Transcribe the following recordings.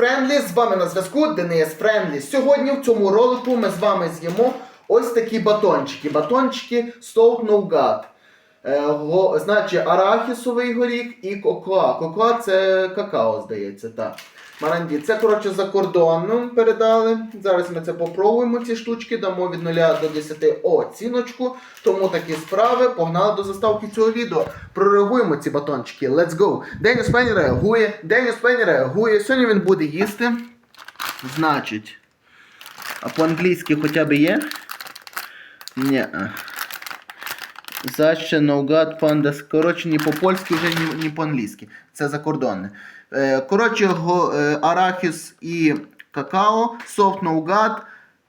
Френдлі, з вами на зв'язку Денис Френдлі. Сьогодні в цьому ролику ми з вами з'їмо ось такі батончики. Батончики Salt Nougat. Е, го, значить, арахісовий горіх і кокоа. Кокоа це какао, здається. так. Маранді. Це, коротше, за кордоном передали. Зараз ми це попробуємо, ці штучки, дамо від 0 до 10 оціночку. Тому такі справи. Погнали до заставки цього відео. Прореагуємо ці батончики. Let's go. Деніс Пенні реагує. Деніс Пенні реагує. Сьогодні він буде їсти. Значить. А по-англійськи хоча б є? Ні. Заще наугад пандас. Коротше, ні по-польськи, вже ні, ні по-англійськи. Це закордонне. Е, коротше, е, арахіс і какао, софт наугад,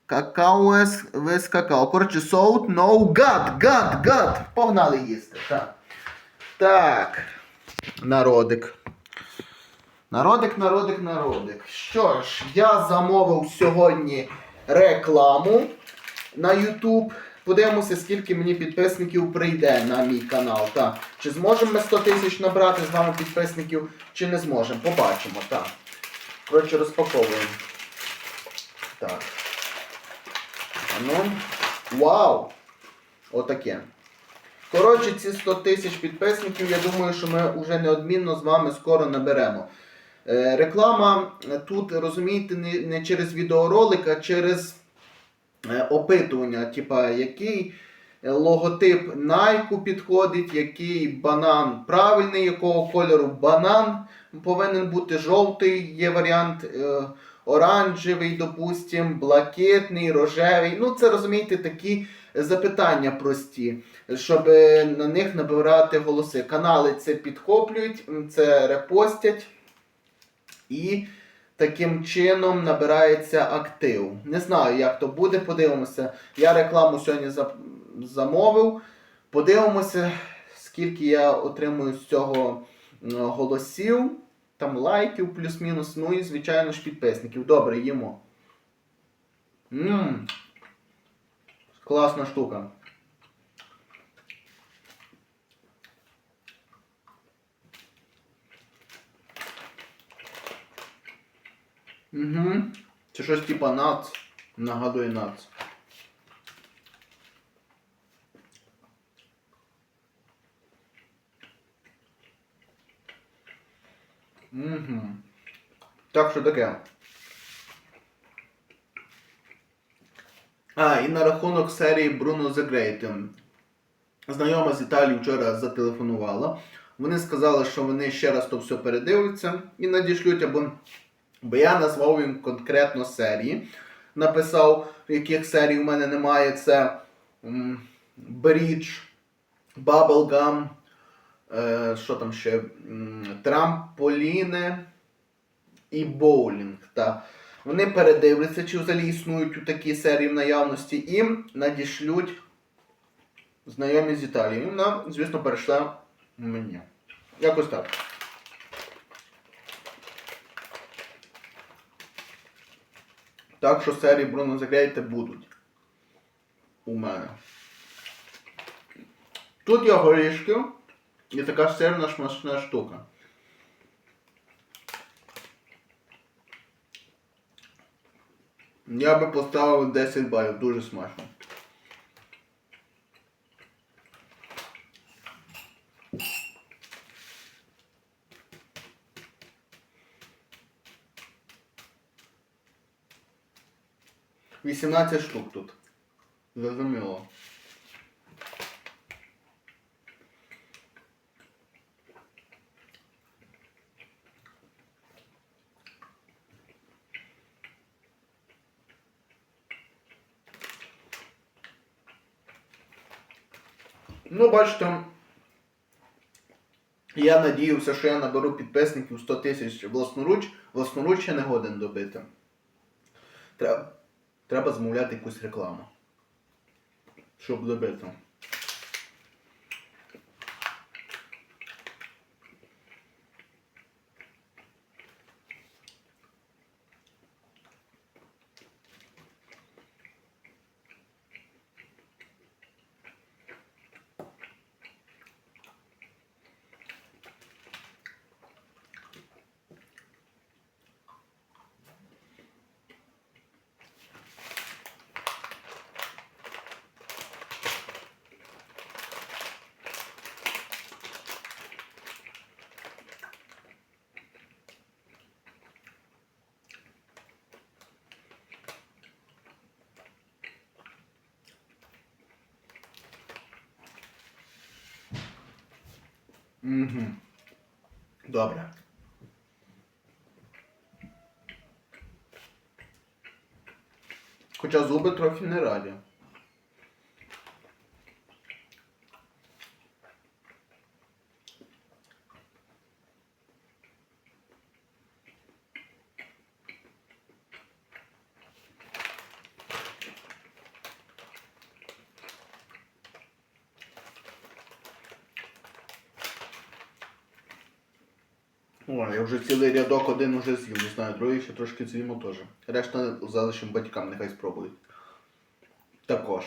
какао весь какао. Коротше, соут наугад, гад, гад. Погнали їсти. Так. Так. Народик. Народик, народик, народик. Що ж, я замовив сьогодні рекламу на YouTube. Подивимося, скільки мені підписників прийде на мій канал. Так. Чи зможемо ми 100 тисяч набрати з вами підписників, чи не зможемо. Побачимо. Так. Коротше, розпаковуємо. Так. Ану. Вау! Отаке. Коротше, ці 100 тисяч підписників, я думаю, що ми вже неодмінно з вами скоро наберемо. Е, реклама тут, розумієте, не, через відеоролик, а через опитування, типа, який е, логотип Nike підходить, який банан правильний, якого кольору банан повинен бути жовтий, є варіант е, оранжевий, допустим, блакитний, рожевий. Ну, це розумієте, такі запитання прості, щоб е, на них набирати голоси. Канали це підхоплюють, це репостять. І таким чином набирається актив. Не знаю, як то буде, подивимося. Я рекламу сьогодні замовив. Подивимося, скільки я отримую з цього голосів, там лайків, плюс-мінус, ну і, звичайно ж, підписників. Добре, їмо. Ммм. Класна штука. Угу. Це щось типа нац. Нагадує нац. Угу. Так що таке. А, і на рахунок серії Bruno the Great. Знайома з Італії вчора зателефонувала. Вони сказали, що вони ще раз то все передивляться і надішлють або Бо я назвав їм конкретно серії. Написав, яких серій у мене немає. Це Bridge, Bubblegum, е, що там ще? Трамполіни і боулінг. Вони передивляться, чи взагалі існують у такі серії в наявності, і надішлють знайомі з Італії. Вона, звісно, перейшла мені. Якось так. Так що серії Бруно Загрейте будуть у мене. Тут є горішки і така сирна смачна штука. Я би поставив 10 балів, дуже смачно. Вісімнадцять штук тут. Зрозуміло. Ну, бачите, я надіявся, що я наберу підписників 100 тисяч власноруч, власноруч я не годен добити. Треба, треба замовляти якусь рекламу. Щоб добити. Угу. Добре. Хоча зуби трохи не раді. О, я вже цілий рядок один уже з'їв, не знаю, другий ще трошки з'їмо теж. Решта залишимо батькам, нехай спробують. Також.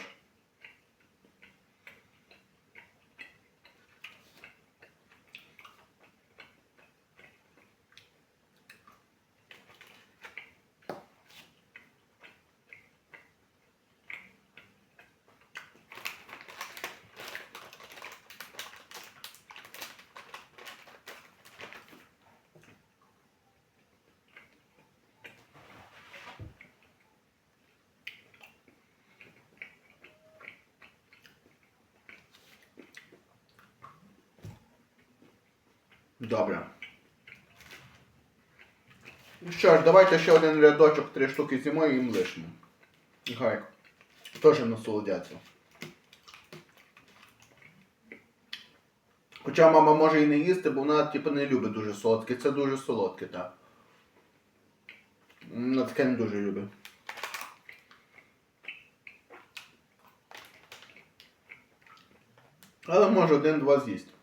Добре. Ну Що ж, давайте ще один рядочок, три штуки з'їмо і їм лишимо. Нехай теж насолодяться. Хоча мама може і не їсти, бо вона типу не любить дуже солодке. Це дуже солодке, так. Вона таке не дуже любить. Але може один-два з'їсть.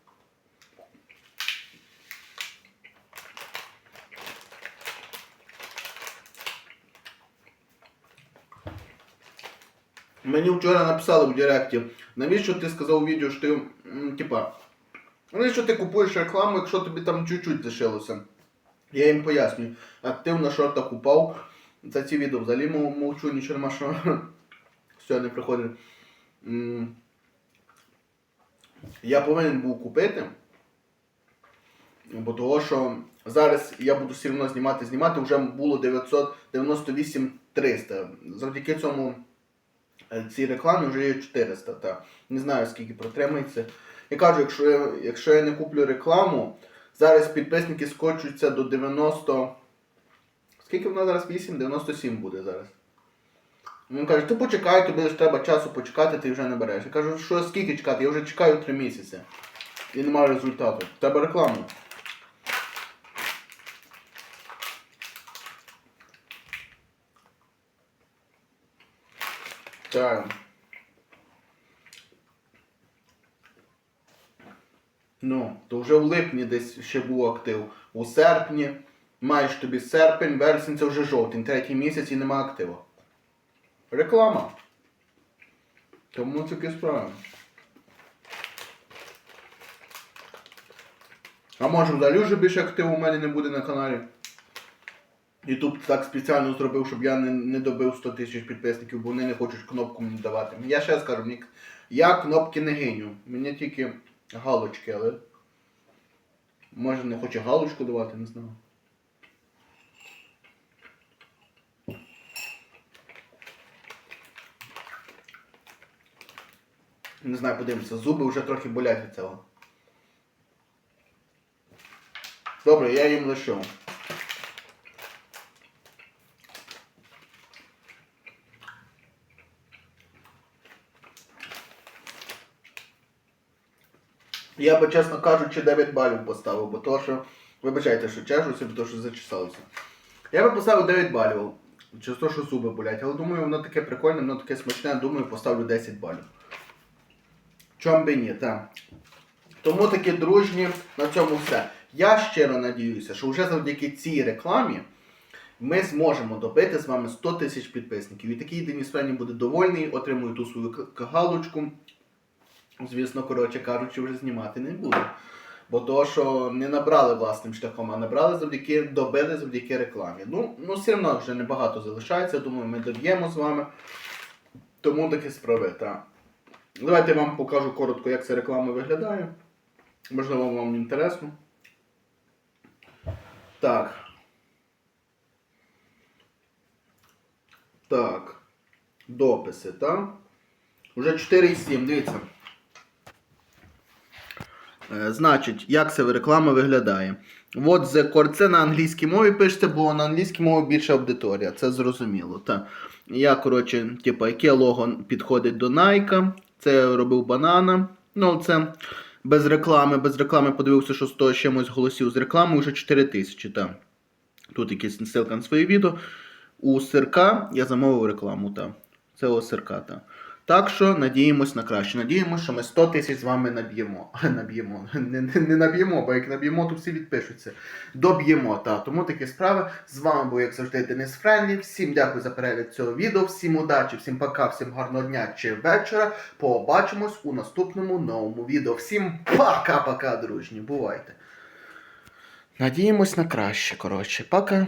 Мені вчора написали в Директі, навіщо ти сказав у відео, що ти, типа, навіщо ти купуєш рекламу, якщо тобі там чуть-чуть лишилося? Я їм пояснюю. Актив на шортах упав. За ці відео взагалі мовчу, нічого нема, що все не приходить. Я повинен був купити. Бо того, що зараз я буду все одно знімати, знімати, вже було 998 300. Завдяки цьому цій рекламі вже є 400. Та. Не знаю скільки протримається. Я кажу, якщо я, якщо я не куплю рекламу, зараз підписники скочуються до 90. Скільки в нас зараз 8? 97 буде зараз. Він каже, ти почекай, тобі ж треба часу почекати, ти вже не береш. Я кажу, що скільки чекати? Я вже чекаю 3 місяці. І немає результату. Тебе рекламу. Так. Ну, то вже в липні десь ще був актив. У серпні, маєш тобі серпень, вересень це вже жовтень, третій місяць і нема активу. Реклама. Тому такі справи. А може взагалі вже більше активу у мене не буде на каналі. Ютуб так спеціально зробив, щоб я не, не добив 100 тисяч підписників, бо вони не хочуть кнопку мені давати. Я ще скажу, я кнопки не гиню. Мені тільки галочки, але. Може не хоче галочку давати, не знаю. Не знаю, подивимося, зуби вже трохи болять від цього. Добре, я їм лишу. Я би, чесно кажучи, 9 балів поставив, бо то, що. Вибачайте, що чешуся, бо то, що зачесалося. Я би поставив 9 балів. Через те, що зуби болять. Але думаю, воно таке прикольне, воно таке смачне, думаю, поставлю 10 балів. Чом би ні, так. Тому такі дружні, на цьому все. Я щиро надіюся, що вже завдяки цій рекламі ми зможемо добити з вами 100 тисяч підписників. І такий Деніс Френі буде довольний, отримує ту свою галочку. Звісно, коротше кажучи, вже знімати не буду. Бо то, що не набрали власним шляхом, а набрали завдяки, добили завдяки рекламі. Ну, ну все одно вже небагато залишається, думаю, ми доб'ємо з вами. Тому такі справи. Давайте я вам покажу коротко, як ця реклама виглядає. Можливо, вам інтересно. Так. Так. Дописи, так? Уже 4,7, дивіться. Е, Значить, як ця реклама виглядає? От the core. Це на англійській мові пишеться, бо на англійській мові більша аудиторія, це зрозуміло. Та. Я, коротше, типу, яке лого підходить до Nike. Це робив банана. Ну, це без реклами, без реклами подивився, що 100 чимось голосів з реклами вже 4 тисячі. Та. Тут якась ссылка на своє відео. У Сирка я замовив рекламу. Та. Це у Сирка. Та. Так що надіємось на краще. Надіємось, що ми 100 тисяч з вами наб'ємо. Наб'ємо. Не, не, не наб'ємо, бо як наб'ємо, то всі відпишуться. Доб'ємо. Та. Тому такі справи. З вами був, як завжди, Денис Френлі. Всім дякую за перегляд цього відео. Всім удачі, всім пока, всім гарного дня чи вечора. Побачимось у наступному новому відео. Всім пока-пока, дружні. Бувайте. Надіємось на краще, коротше. Пока.